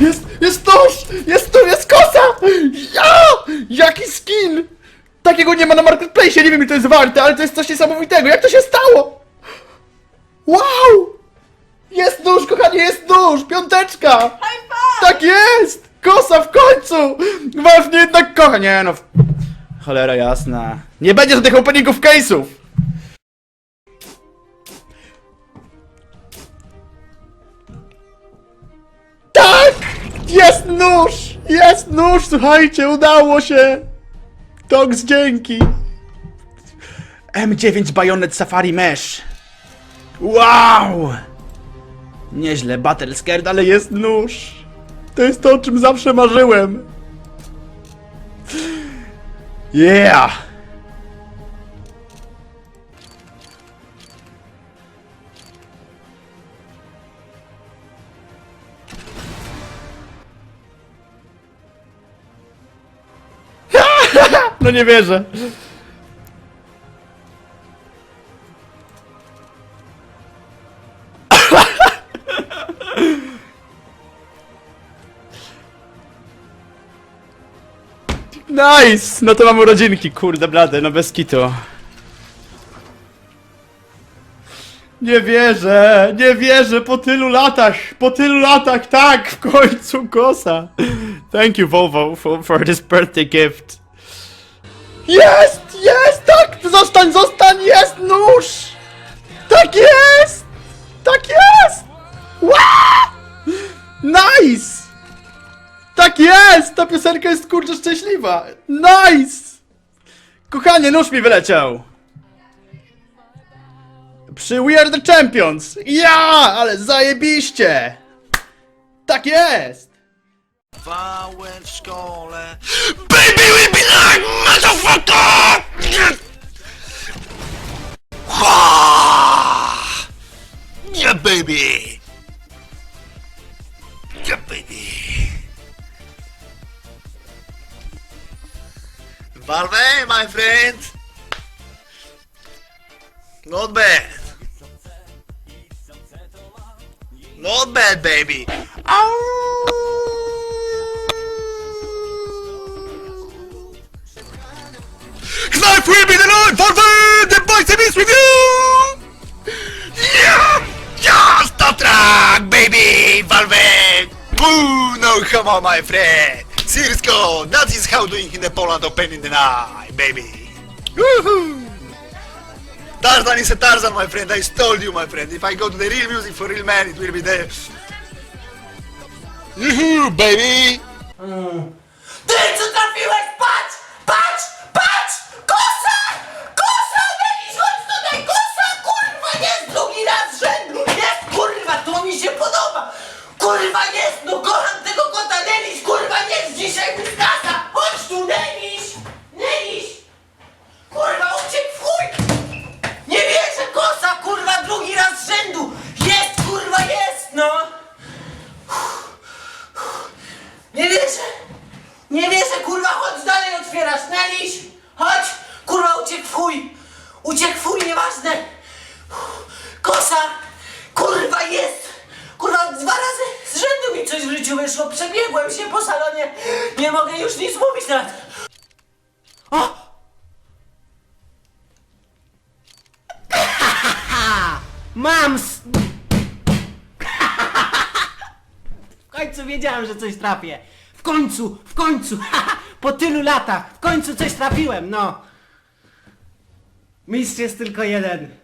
Jest, jest nóż! Jest tu, jest kosa! Ja! Jaki skin! Takiego nie ma na marketplace, nie wiem ile to jest warte, ale to jest coś niesamowitego. Jak to się stało? Wow! Jest nóż, kochanie, jest nóż! Piąteczka! Tak jest! Kosa w końcu! Was mnie jednak kocha, nie no. Cholera jasna. Nie będzie żadnych openingów case'ów! Jest nóż! Jest nóż, słuchajcie, udało się! Tox, dzięki! M9 Bayonet Safari Mesh. Wow! Nieźle, Battle Scared, ale jest nóż. To jest to, o czym zawsze marzyłem. Yeah! No nie wierzę. Nice! No to mam urodzinki, kurde blade, no bez kitu. Nie wierzę, nie wierzę, po tylu latach, po tylu latach, tak, w końcu kosa. Thank you Volvo for, for this birthday gift. Jest, jest, tak, zostań, zostań, jest nóż! Tak jest! Tak jest! Wow! Nice! Tak jest! Ta piosenka jest kurczę szczęśliwa! Nice! Kochanie, nóż mi wyleciał! Przy We Are The Champions! Ja! Ale zajebiście! Tak jest! W szkole Baby will be like motherfucker! Ah! Yeah baby! Yeah baby! Valve, my friend! Not bad! Not bad, baby! Knife be the! The is with you! Yeah! Yeah! Stop track, baby! Valve! Ooh, no, come on, my friend! Cirsko! That is how doing in the Poland Open in the night, baby! Woohoo! Tarzan is a Tarzan, my friend. I told you, my friend. If I go to the real music for real man, it will be there. Yoo-hoo, baby! Ty, co trafiłeś? Patrz! Patrz! Patrz! Kurwa, jest! No kocham tego kota! Denis, kurwa, jest dzisiaj wyskasa! Chodź tu, Denis! Denis! Kurwa, uciekł w chuj! Nie wierzę, kosa, kurwa, drugi raz z rzędu! Jest, kurwa, jest, no! Nie wierzę! Nie wierzę, kurwa, chodź dalej, otwierasz, Neliś! Chodź! Kurwa, uciekł w chuj! Uciekł w chuj, nieważne! Kosa! Kurwa, jest! Kurwa, dwa razy z rzędu coś w życiu wyszło, przebiegłem się po salonie, nie mogę już nic mówić nawet! O! Mam! s- W końcu wiedziałem, że coś trafię. W końcu, w końcu, po tylu latach, w końcu coś trafiłem, no. Mistrz jest tylko jeden.